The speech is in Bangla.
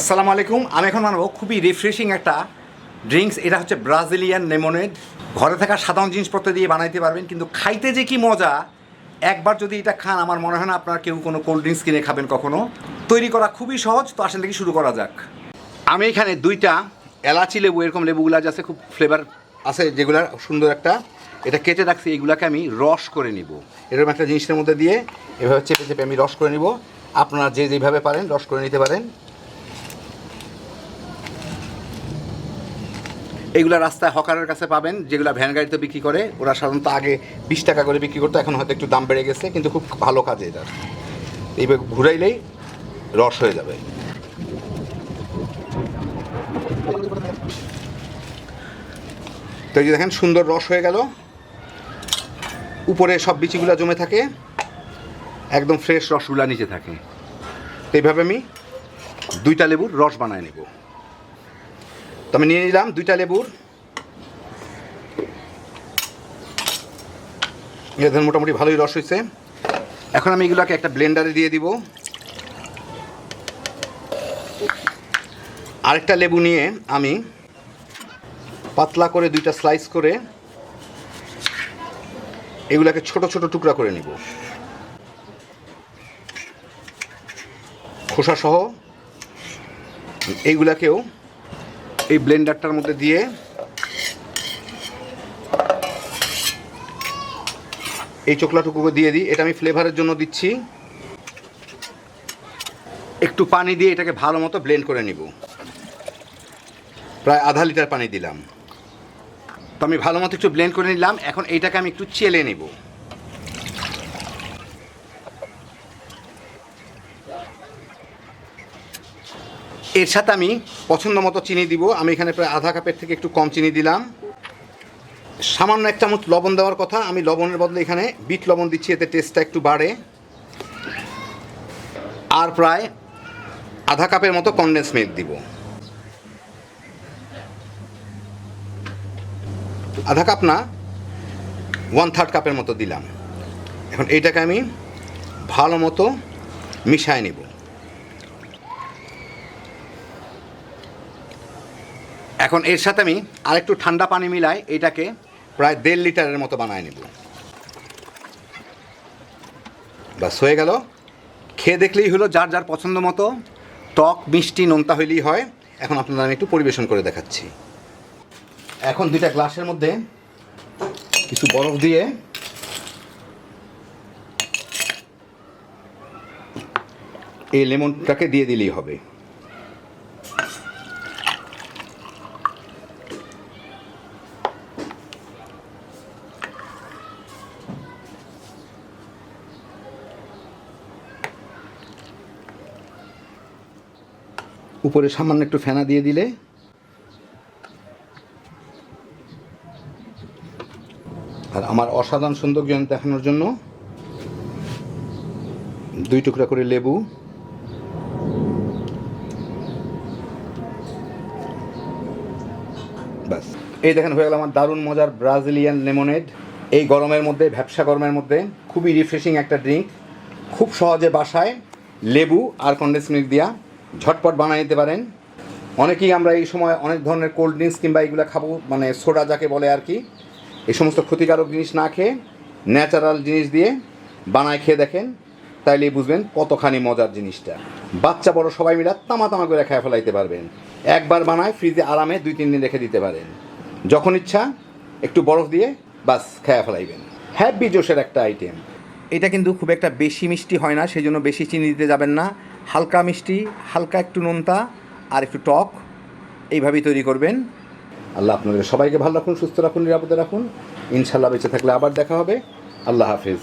আসসালামু আলাইকুম। আমি এখন মানব খুবই রিফ্রেশিং একটা ড্রিঙ্কস এটা হচ্ছে ব্রাজিলিয়ান লেমনেড ঘরে থাকা সাধারণ জিনিসপত্র দিয়ে বানাইতে পারবেন, কিন্তু খাইতে যে কি মজা। একবার যদি এটা খান, আমার মনে হয় না আপনারা কেউ কোনো কোল্ড ড্রিঙ্কস কিনে খাবেন কখনো। তৈরি করা খুবই সহজ, তো আসেন থেকে শুরু করা যাক। আমি এখানে দুইটা এলাচি লেবু, এরকম লেবুগুলো আছে, খুব ফ্লেভার আছে যেগুলার সুন্দর একটা। এটা কেটে রাখছি এইগুলাকে আমি রস করে নিব। এরকম একটা জিনিসের মধ্যে দিয়ে এভাবে চেপে চেপে আমি রস করে নিব। আপনারা যে যেভাবে পারেন, রস করে নিতে পারেন। এইগুলা রাস্তায় হকারের কাছে পাবেন, যেগুলো ভ্যান গাড়িতে বিক্রি করে, ওরা সাধারণত আগে বিশ টাকা করে বিক্রি করতো, এখন হয়তো একটু দাম বেড়ে গেছে, কিন্তু খুব ভালো কাজে এটা। এইভাবে ঘুরাইলেই রস হয়ে যাবে। তো এই যে দেখেন, সুন্দর রস হয়ে গেল। উপরে সব বিচিগুলো জমে থাকে, একদম ফ্রেশ রসগুলা নিচে থাকে। তো এইভাবে আমি দুইটা লেবুর রস বানায় নেব। তো আমি নিয়ে নিলাম দুইটা লেবুর। এদের মোটামুটি ভালোই রস হয়েছে। এখন আমি এগুলোকে একটা ব্লেন্ডারে দিয়ে দিব। আরেকটা লেবু নিয়ে আমি পাতলা করে দুইটা স্লাইস করে এগুলাকে ছোট ছোট টুকরা করে নিব। খোসা সহ এইগুলাকেও এই ব্লেন্ডারটার মধ্যে দিয়ে। এই চোকলাটুকুকে দিয়ে দিই। এটা আমি ফ্লেভারের জন্য দিচ্ছি। একটু পানি দিয়ে এটাকে ভালো মতো ব্লেন্ড করে নিব। প্রায় আধা লিটার পানি দিলাম। তো আমি ভালো মতো একটু ব্লেন্ড করে নিলাম। এখন এইটাকে আমি একটু চেলে নেব। এর সাথে আমি পছন্দ মতো চিনি দিব। আমি এখানে প্রায় আধা কাপের থেকে একটু কম চিনি দিলাম। সামান্য এক চামচ লবণ দেওয়ার কথা। আমি লবণের বদলে এখানে বিট লবণ দিচ্ছি, এতে টেস্টটা একটু বাড়ে। আর প্রায় আধা কাপের মতো কনডেন্স মিল্ক দিব। আধা কাপ না ওয়ান থার্ড কাপের মতো দিলাম। এখন এইটাকে আমি ভালো মতো মিশায় নেব। এখন এর সাথে আমি আরেকটু ঠান্ডা পানি মিলাই এটাকে প্রায় দেড় লিটারের মতো বানায় নেব। বাস হয়ে গেল। খেয়ে দেখলেই হলো যার যার পছন্দ মতো। টক, মিষ্টি, নোনতা হইলেই হয়। এখন আপনাদের আমি একটু পরিবেশন করে দেখাচ্ছি। এখন দুইটা গ্লাসের মধ্যে কিছু বরফ দিয়ে এই লেমনটাকে দিয়ে দিলেই হবে। উপরে সামান্য একটু ফেনা দিয়ে দিলে। আর আমার অসাধারণ সৌন্দর্য দেখানোর জন্য দুই টুকরা করে লেবু। ব্যাস। এই দেখেন, হয়ে গেল আমার দারুণ মজার ব্রাজিলিয়ান লেমনেড এই গরমের মধ্যে ভ্যাবসা গরমের মধ্যে খুবই রিফ্রেশিং একটা ড্রিঙ্ক খুব সহজে বাসায় লেবু আর কন্ডেন্স মিল্ক দিয়া ঝটপট বানিয়ে নিতে পারেন। অনেকেই আমরা এই সময় অনেক ধরনের কোল্ড ড্রিঙ্কস কিংবা এগুলো খাব মানে সোডা যাকে বলে আর কি। এই সমস্ত ক্ষতিকারক জিনিস না খেয়ে ন্যাচারাল জিনিস দিয়ে বানায় খেয়ে দেখেন, তাইলেই বুঝবেন কতখানি মজার জিনিসটা। বাচ্চা বড় সবাই মিলে তামা তামা করে খেয়ে ফেলাইতে পারবেন। একবার বানায় ফ্রিজে আরামে দুই তিন দিন রেখে দিতে পারেন। যখন ইচ্ছা একটু বরফ দিয়ে বাস খেয়ে ফেলাইবেন। হ্যাপি জোশের একটা আইটেম এটা কিন্তু খুব একটা বেশি মিষ্টি হয় না সেই জন্য বেশি চিনি দিতে যাবেন না। হালকা মিষ্টি, হালকা একটু নোনতা আর একটু টক, এইভাবেই তৈরি করবেন। আল্লাহ আপনাদের সবাইকে ভালো রাখুন, সুস্থ রাখুন, নিরাপদে রাখুন। ইনশাল্লাহ বেঁচে থাকলে আবার দেখা হবে। আল্লাহ হাফিজ।